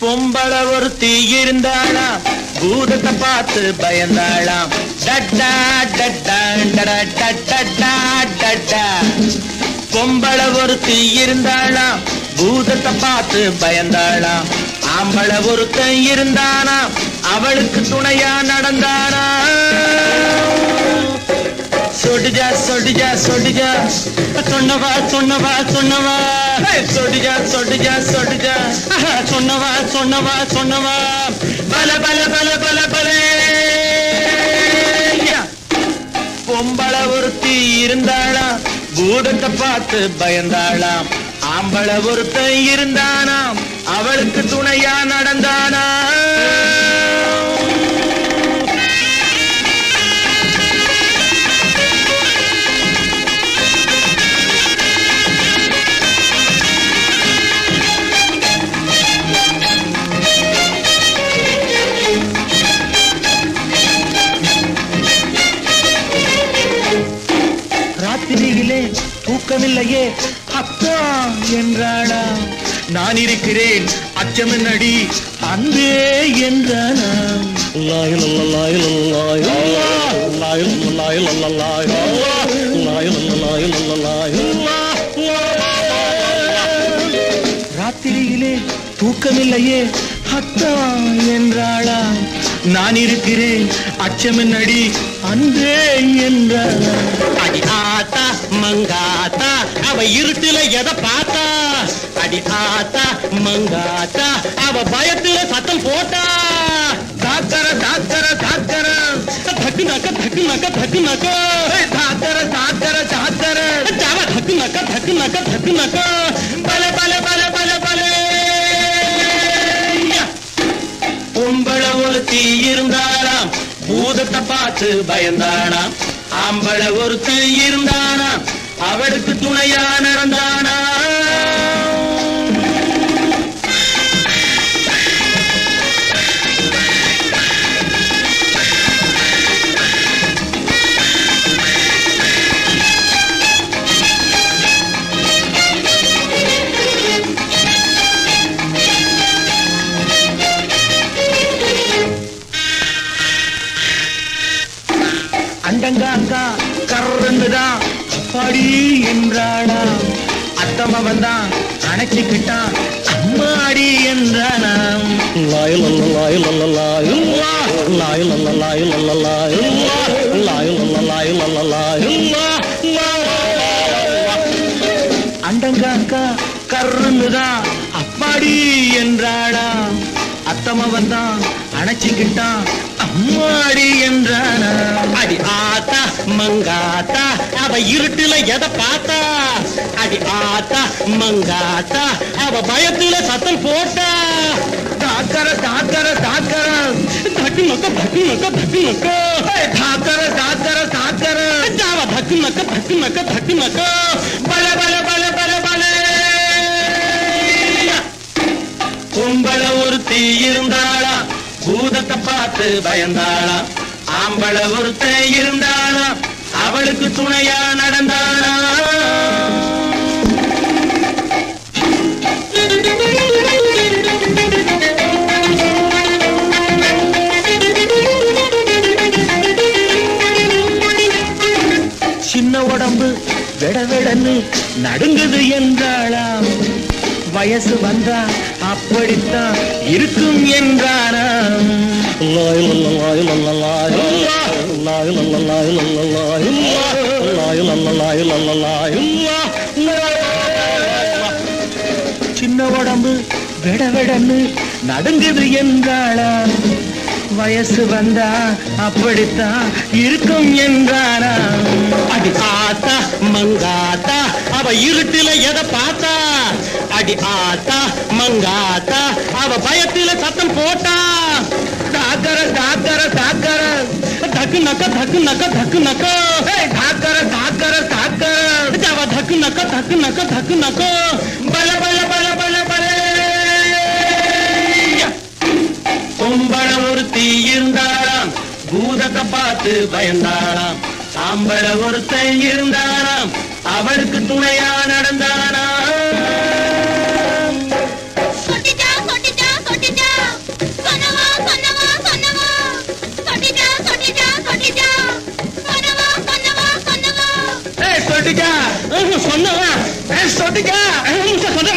பொம்பள ஒருத்தி இருந்தாளாம் பூதத்தை பார்த்து பயந்தாளாம். டட்டா டட்டா பொம்பள ஒருத்தி இருந்தாளாம் பூதத்தை பார்த்து பயந்தாளாம். ஆம்பள ஒருத்தன் இருந்தானா? அவளுக்கு துணையா நடந்தானா? சொடிஜா சொடிஜா சொடிஜா சொன்னவா சொன்னவா சொன்னவா. சொடிஜா சொடிஜா சொடிஜா சொன்னவா சொன்னவா சொன்னவா. பல பல பல பல பல. பொம்பள ஒருத்தி இருந்தாளாம் பூதத்தை பார்த்து பயந்தாளாம். ஆம்பள ஒருத்தன் இருந்தானாம். அவளுக்கு துணையா நடந்தானா? ராத்திரியிலே தூக்கமில்லையே அப்பா என்றாளா? நான் இருக்கிறேன் அச்சமின்னடி அன்பே என்றானா? லாய் லல்லாய் லல்லாய் லாய் லல்லாய் லல்லாய் லாய் லல்லாய் லல்லாய் ராத்திரியிலே தூக்கமில்லையே அத்தா என்றாளா? நான் இருக்கிறேன் அச்சமின்னடி அன்பே என்றாளா? அடி ஆத்தா மங்காத்தா அவ இருட்டில எதை பார்த்தா? அடி ஆத்தா மங்காத்தா அவ பயத்துல சத்தம் போட்டா. தாக்கர தாக்கர தாக்கர தக்கு நக்க தக்கு நக்க தக்கு நக்க தாக்கர தாக்கர தாக்கர ஜாவ தக்கு நக்க தக்கு நக்க தக்கு நக்க பல பல பல பல பல. பொம்பள ஒரு தீ இருந்தாராம் பூதத்தை பார்த்து பயந்தானாம். ஆம்பள ஒருத்தி இருந்தானாம் அவளுக்கு துணையா நடந்தானா அப்பாடி என்றாளா அத்தமவன் தான் அணைச்சிக்கிட்டான். அம்மாடி என்றானாம். லாய் லல்லாய் லல்லாய் லாய் லல்லாய் லல்லாய் லாய் லல்லாய் லல்லாய் அண்டங்காக்கா கர்றந்துதான் அப்பாடி என்றாடா அத்தமவன் தான் அணைச்சிக்கிட்டான். அம்மாடி மங்காத்தா அவ இருட்டுல எதை பார்த்தா? அடி ஆத்தா மங்காத்தா அவ பயத்துல சத்தம் போட்டா. தாக்கர தாக்கர தாக்கர. தக்கு மக்க தக்கு மக்க தக்கு மக்க. தாக்கர தாக்கர தாக்கர. ஜாவ தக்கு மக்க தக்கு மக்க தக்கு மக்க. பல பல பல பல பல. கும்பல ஒருத்தி இருந்தாளா? பூதத்தை பார்த்து பயந்தாளா? ஆம்பள ஒருத்த இருந்தாளா அவளுக்கு துணையா நடந்தாளா சின்ன உடம்பு வெட வெடன்னு நடுங்குது என்றாளாம். வயசு வந்தா அப்படித்தான் இருக்கும் என்றாராம் சின்ன உடம்பு விடவிடன்னு நடுங்குது என்றாளாம் வயசு வந்தா அப்படித்தான் இருக்கும் என்றாராம் அடி ஆத்தா மங்காத்தா அவ இருட்டில எதை பார்த்தா? அடி ஆத்தா மங்காத்தா அவ பயத்துல சத்தம் போட்டா. தாக்கர தாக்கர தாக்கர தக்கு நக்க தக்கு நக்க தக்கு நக்க. தாக்கர தாக்கர தாக்கர ஜாவ தக்கு நக்க தக்கு நக்க தக்கு நக்க. பல பல பல பல பல. பொம்பள ஒருத்தி இருந்தாளாம் பூதத்தை பார்த்து பயந்தாராம். ஆம்பள ஒருத்தன் இருந்தாராம் அவருக்கு துணையா நடந்தானாம் 哎，我说那啊，哎，说的个，哎，我说那。